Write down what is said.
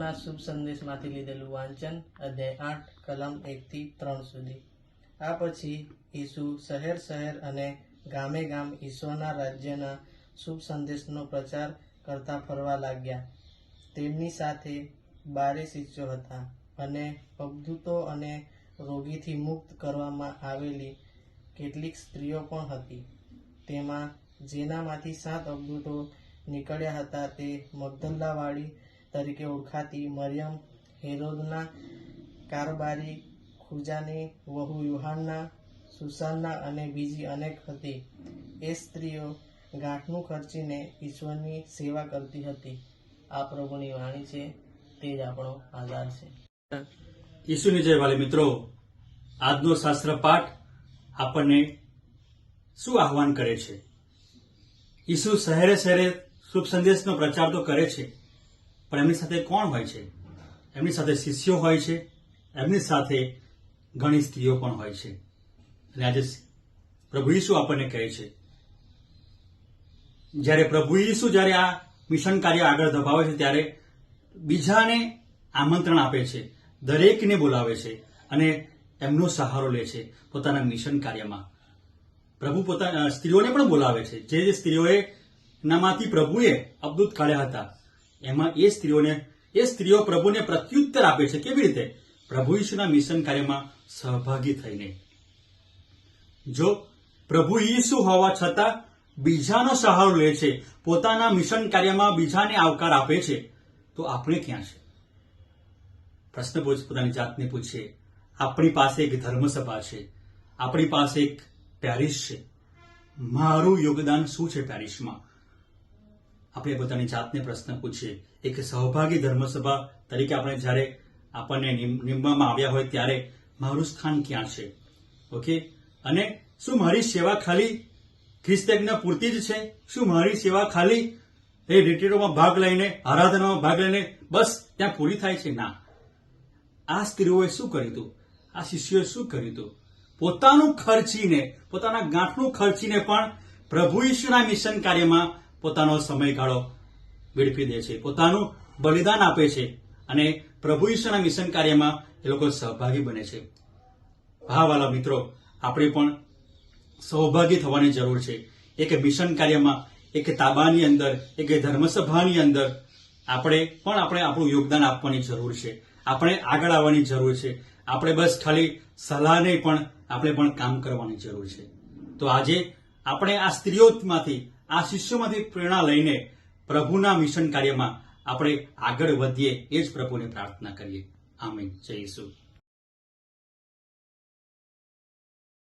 ઈસુના શુભ સંદેશમાંથી લીધેલું વાંચન, અધ્યાય આઠ, કલમ એકથી ત્રણ સુધી. આ પછી ઈસુ શહેર શહેર અને ગામે ગામ ઈશ્વરના રાજ્યના શુભ સંદેશનો પ્રચાર કરતા ફરવા લાગ્યા. તેમની સાથે બારે શિષ્યો હતા અને અબધૂતો અને રોગીથી મુક્ત કરવામાં આવેલી કેટલીક સ્ત્રીઓ પણ હતી. તેમાં જેનામાંથી સાત અબધૂતો નીકળ્યા હતા તે મગદલ્લાવાળી તરીકે ઓળખાતી મરિયમ હેરોદના કારબારી ખુજાની, વહુ યુહાનના સુસાનના અને બીજી અનેક હતી. એ સ્ત્રીઓ ગાંઠનું ખર્ચીને ઈશ્વરની સેવા કરતી હતી. આ પ્રભુની વાણી છે, તે જ આપણો આધાર છે. ઈસુની જય વાલી મિત્રો, આજનો શાસ્ત્ર પાઠ આપણને શું આહવાન કરે છે? ઈસુ શહેરે શહેરે શુભ સંદેશનો પ્રચાર તો કરે છે. પણ એમની સાથે કોણ હોય છે? એમની સાથે શિષ્યો હોય છે. એમની સાથે ઘણી સ્ત્રીઓ પણ હોય છે. અને આજે પ્રભુ ઈસુ આપણને કહે છે. જ્યારે પ્રભુ ઈસુ જ્યારે આ મિશન કાર્ય આગળ ધપાવે છે, ત્યારે બીજાને આમંત્રણ આપે છે, દરેકને બોલાવે છે અને એમનો સહારો લે છે પોતાના મિશન કાર્યમાં. પ્રભુ પોતાના સ્ત્રીઓને પણ બોલાવે છે. જે જે સ્ત્રીઓએ નામાંથી પ્રભુએ અબદૂત કાઢ્યા હતા એમાં એ સ્ત્રીઓને, એ સ્ત્રીઓ પ્રભુને પ્રત્યુત્તર આપે છે. કેવી રીતે? પ્રભુ ઈશુના મિશન કાર્યમાં સહભાગી થઈને. જો પ્રભુ ઈસુ હોવા છતાં બીજાનો સહારો લે છે, પોતાના મિશન કાર્યમાં બીજાને આવકાર આપે છે, તો આપણે ક્યાં છે? પ્રશ્ન પૂછ પોતાની જાતને પૂછીએ આપણી પાસે એક ધર્મસભા છે. આપણી પાસે એક પેરિસ છે. મારું યોગદાન શું છે પેરિસમાં? આપણે પોતાની જાતને પ્રશ્ન પૂછીએ એક સહભાગી ધર્મસભા તરીકે આપણે જ્યારે આપણને નિમવામાં આવ્યા હોય ત્યારે મારું સ્થાન ક્યાં છે? ઓકે? અને શું મારી સેવા ખાલી ખ્રિસ્તજ્ઞ પૂરતી જ છે? શું મારી સેવા ખાલી, એ રિટ્રીટોમાં ભાગ લઈને, આરાધનામાં ભાગ લઈને બસ ત્યાં પૂરી થાય છે? ના. આ સ્ત્રીઓએ શું કર્યું હતું? આ શિષ્યોએ શું કર્યું હતું? પોતાનું ખર્ચીને, પોતાના ગાંઠનું ખર્ચીને પણ પ્રભુ ઈશુના મિશન કાર્યમાં પોતાનો સમયગાળો વેડફી દે છે, પોતાનું બલિદાન આપે છે અને પ્રભુ ઈશ્વરના મિશન કાર્યમાં એ લોકો સહભાગી બને છે. વાલા મિત્રો, આપણે પણ સહભાગી થવાની જરૂર છે. એક મિશન કાર્યમાં, એક તાબાની અંદર, એક ધર્મસભાની અંદર આપણે પણ આપણે આપણું યોગદાન આપવાની જરૂર છે. આપણે આગળ આવવાની જરૂર છે. આપણે બસ ખાલી સલાહ નહીં પણ આપણે પણ કામ કરવાની જરૂર છે. તો આજે આપણે આ સ્ત્રીઓમાંથી આ શિષ્યોમાંથી પ્રેરણા લઈને પ્રભુના મિશન કાર્યમાં આપણે આગળ વધીએ, એ જ પ્રભુને પ્રાર્થના કરીએ. આમીન. જય ઈસુ.